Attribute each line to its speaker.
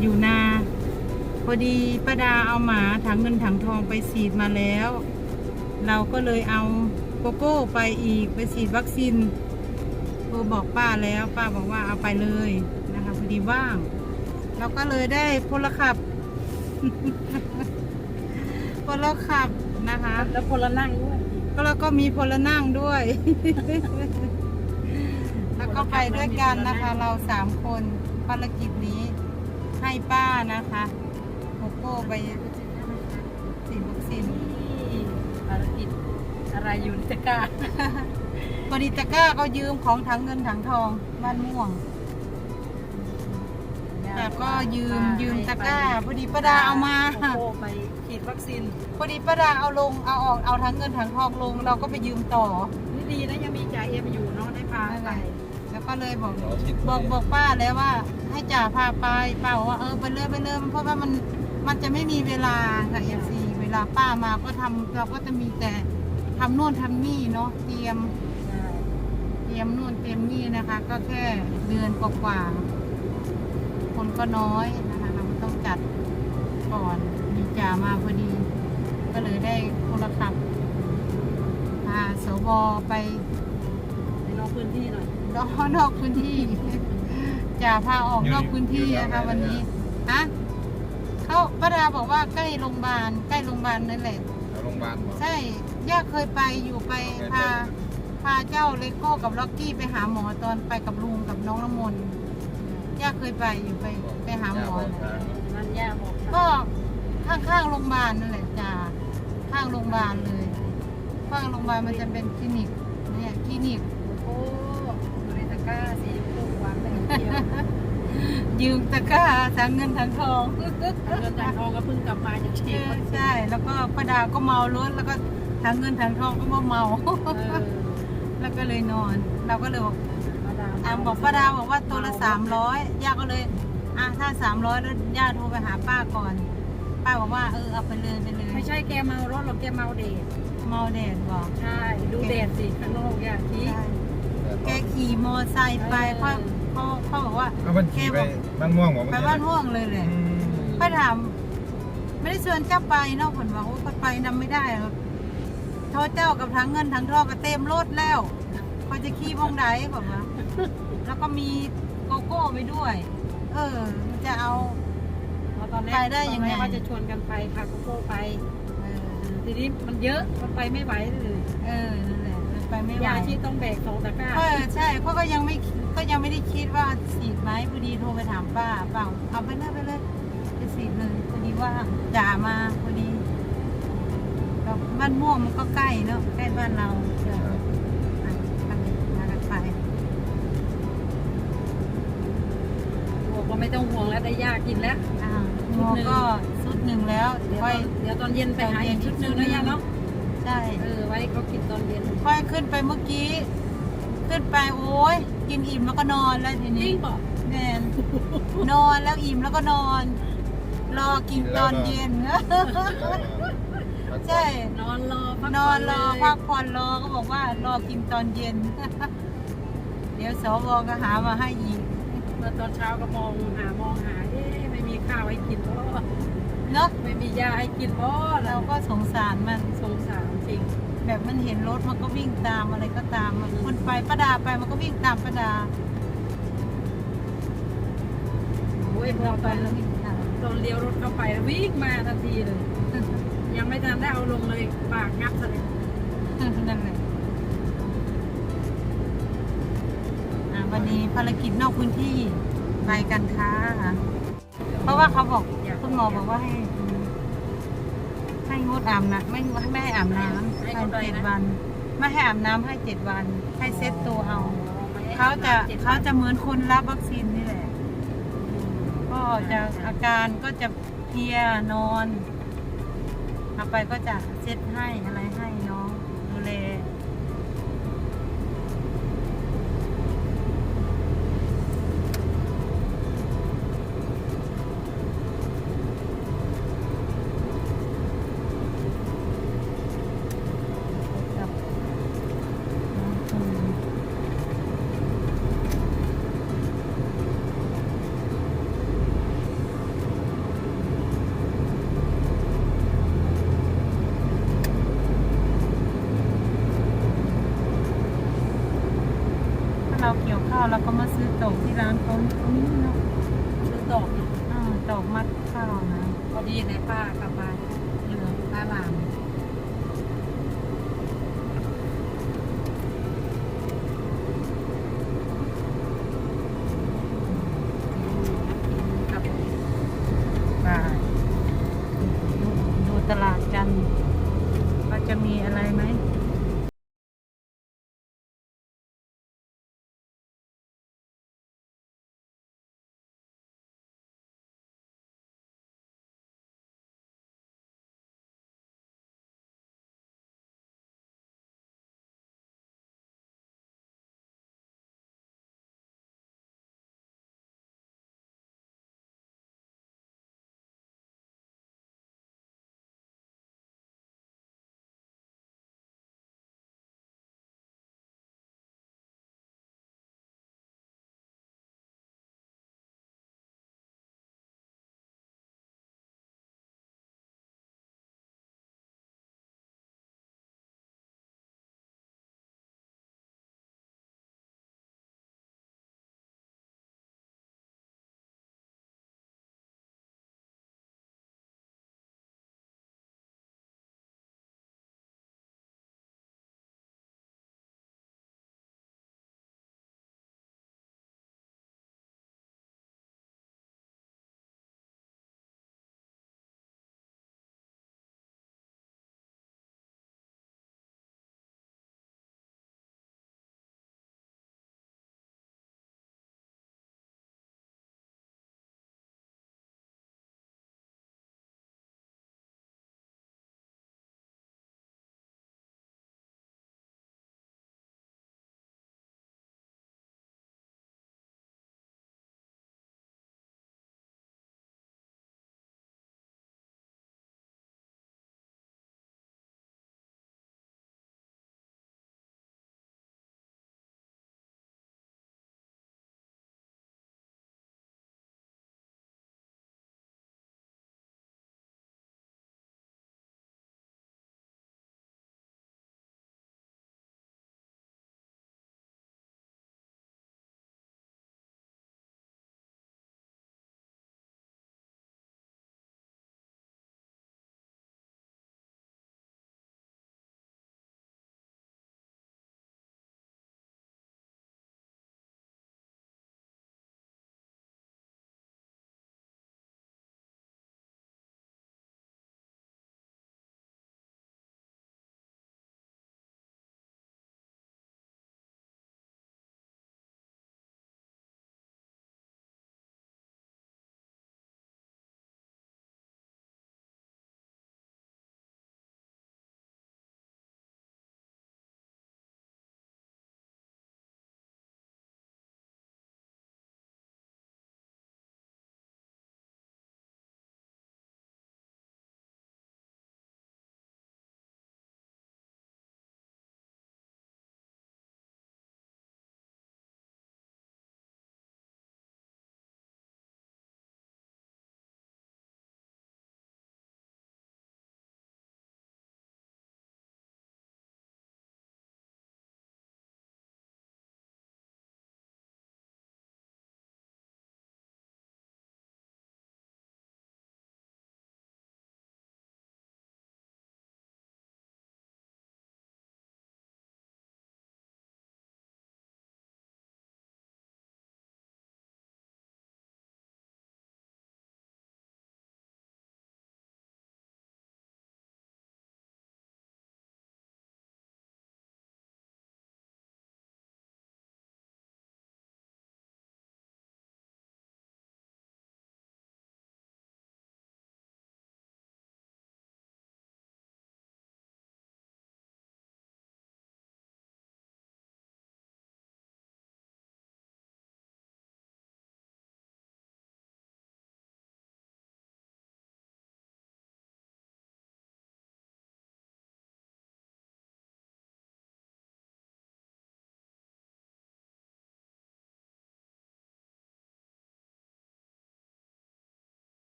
Speaker 1: อยู่นา พอดีป้าดาเอาหมาถังเงินถังทองไปฉีดมาแล้ว เราก็เลยเอาโกโก้ไปอีกไปฉีดวัคซีนโทรบอกป้าแล้วป้าบอกว่าเอาไปเลยนะคะพอดีว่าง เราก็เลยได้พลขับพลขับนะคะ
Speaker 2: แล้วคนละนั่งด้วย
Speaker 1: ก็แล้วก็มีพลนั่งด้วย แล้วก็ไปด้วยกันนะคะ เราสามคนภารกิจนี้ ให้ป้านะคะโกโก้ไปฉีดวัคซีน
Speaker 2: นี่ภารกิจอะไรอยู่ในตะกร้า
Speaker 1: พอดีตะกร้าก็ยืมของถังเงินถังทองบ้านม่วง แต่ก็ยืมยืมตะกร้าพอดีป้าดาเอามา
Speaker 2: โอ้โหไปฉีดวัคซีน
Speaker 1: พอดีป้าดาเอาลงเอาออกเอาทั้งเงินถังทองลง เราก็ไปยืมต่อ
Speaker 2: นี่ดีนะยังมีจ่าเอ็มอยู่เนาะได้พาไป
Speaker 1: แล้วก็เลยบอก
Speaker 3: เราชิด
Speaker 1: บอกบอกป้าแล้วว่า ให้จ่าพาไปป้าบอกว่าเออไปเลยไปเลยเพราะว่ามันมันจะไม่มีเวลาค่ะเอฟซีเวลาป้ามาก็ทำเราก็จะมีแต่ทำนู่นทำนี่เนาะเตรียมเตรียมนู่นเตรียมนี่นะคะ ก็แค่เดือนกว่าๆคนก็น้อยนะคะเราก็ต้องจัดก่อนมีจ่ามาพอดี ก็เลยได้โทรศัพท์พาสวไป
Speaker 2: ในนอกพื้นที่หน่อย
Speaker 1: นอกนอกพื้นที่ จะพาออกนอกพื้นที่นะคะวันนี้ฮะเขาป้าดาบอกว่าใกล้โรงพยาบาลใกล้โรงพยาบาลนั่นแหละ
Speaker 3: โรงพยาบาลบอก
Speaker 1: ใช่ย่าเคยไปอยู่ไปพาพาเจ้าเลโก้กับล็อกกี้ไปหาหมอตอนไปกับลุงกับน้องน้ำมนต์ย่าเคยไปอยู่ไปไปหาหมอน่ะ
Speaker 2: นั่นย่าบอก
Speaker 1: ก็ข้างๆโรงพยาบาลนั่นแหละจ้าข้างโรงพยาบาลเลยข้างโรงพยาบาลมันจะเป็นคลินิกเนี่ยคลินิก
Speaker 2: โอ้อยู่ในตะก ร้าสีชมพูวางได้เดียว
Speaker 1: ยืมตะกร้าทั้งเงินทั้งทอง
Speaker 2: เงินจากทองก็เพิ่งกลับมาจาก
Speaker 1: เอ
Speaker 2: ฉีด
Speaker 1: อ
Speaker 2: วัคซีน
Speaker 1: ใช่ แล้วก็ป้าดาก็เมารถแล้วก็ทั้งเงินทั้งทองก็มาเมา
Speaker 2: เออ
Speaker 1: แล้วก็เลยนอน เราก็เลยบอก
Speaker 2: มาดาม
Speaker 1: อ่าบอกป้าดาบอกว่าตัวละสามร้อยย่าก็เลยอะถ้าสามร้อยแล้วย่าโทรไปหาป้าก่อน ป้าบอกว่าเออเอาไปเลยไปเลย
Speaker 2: ไม่ใช่แกเมารถหรอกแกเมาเดท
Speaker 1: เมาแดดบอก
Speaker 2: ใช่ดูเดทสิข้างนอกอย่างที่
Speaker 1: ใช่ แกขี่มอไซค์ไปเขาเขาเขาบอกว่า
Speaker 3: เอาบันขี่ไปบ้านม่วงบอก
Speaker 1: ไปบ้านม่วงเลยเลยป้าถามไม่ได้ชวนเจ้าไปเนอกผลว่าโอ้ก็ไปนำไม่ได้หรอกทอเจ้ากับทั้งเงินทั้งทองก็เต็มรถแล้วเขาจะขี่มองไดแบบว่าแล้วก็มีโกโก้ไปด้วย เออมันจะเอา
Speaker 2: เพราะตอนแรก
Speaker 1: ไปได้ยังไง
Speaker 2: ตอนแรกว่าจะชวนกันไปพาโกโก้ไป
Speaker 1: เออ
Speaker 2: ทีนี้มันเยอะมันไปไม่ไหวเลย
Speaker 1: เออนั่นแหละมัน ไปไม่ไหวยา
Speaker 2: ชีต้องแบกสองตะกร้า
Speaker 1: เออใช่เขาก็ยังไม่ก็ยังไม่ได้คิดว่าฉีดไหมพอดีโทรไปถามป้าเปล่าเอาไปเลยไปเลยไปฉีดเลยพอดีว่าจ่ามาพอดีแล้วบ้านม่วงมันก็ใกล้เนาะใกล้บ้านเรามากันไป
Speaker 2: บอกว่าไม่ต้องห่วงแล้วได้ยากินแล้ว
Speaker 1: อ่าหมอก็ชุดหนึ่งแล้ว
Speaker 2: เดี๋ยว
Speaker 1: ค่อย
Speaker 2: เดี๋ยวตอนเย็นไปหาอีกชุดหนึ่งนะยาเนาะ
Speaker 1: ใช่
Speaker 2: เออไว้เขากินตอนเย็น
Speaker 1: ค่อยขึ้นไปเมื่อกี้ ขึ้นไปโอ้ยกินอิ่มแล้วก็นอนแล้วที
Speaker 2: จริ
Speaker 1: นี้
Speaker 2: งบอก
Speaker 1: แน่นนอนแล้วอิ่มแล้วก็นอน รอกินตอนเย็น ใช่
Speaker 2: นอนรอพัก
Speaker 1: นอนรอ
Speaker 2: ผ่
Speaker 1: พั
Speaker 2: น
Speaker 1: กผ่อนรอก็บอกว่ารอกินตอนเย็น เดี๋ยวสวก็หามาให้อีก
Speaker 2: เลยเมื่อตอนเช้าก็มองหามองหาเอ๊ะไม่มีข้าวให้กินเพราะ
Speaker 1: เนาะ
Speaker 2: ไม่มียาให้กินเพราะ
Speaker 1: เราก็สงสารมัน
Speaker 2: สงสารจ ริง
Speaker 1: แบบมันเห็นรถมันก็วิ่งตามอะไรก็ตามอะคนไปประดาไปมันก็วิ่งตามประดา
Speaker 2: โอ้ยพอ
Speaker 1: เรา
Speaker 2: ต
Speaker 1: ไป
Speaker 2: อน
Speaker 1: แล้ววิ่งตาม
Speaker 2: ตอนเลี้ยวรถเข้าไปวิ่งมาทันทีเลย ยังไม่ทันได้เอาลงเลยปากงับซะเลย
Speaker 1: นั่นแหละอะวันนี้ภารกิจนอกพื้นที่ไปกันค้าค่ะ เพราะว่าเขาบอกคุณหมอบอกว่าให้ ให้งดอาบน้ำไม่ไม่ให้อาบน้ำให้เจ็ดวัน ไม่ให้อาบน้ำให้เจ็ดวัน ให้เซ็ตตัวเอา เขาจะเขาจะเหมือนคนรับวัคซีนนี่แหละ ก็จะอาการก็จะเพลียนอนเอาไปก็จะเซ็ตให้อะไรให้น้องดูแล
Speaker 2: ซื้อตอก
Speaker 1: อ่าตอกมัดข้าวนะ
Speaker 2: พอดีในป้ากลับมาเหลือป้าหลาม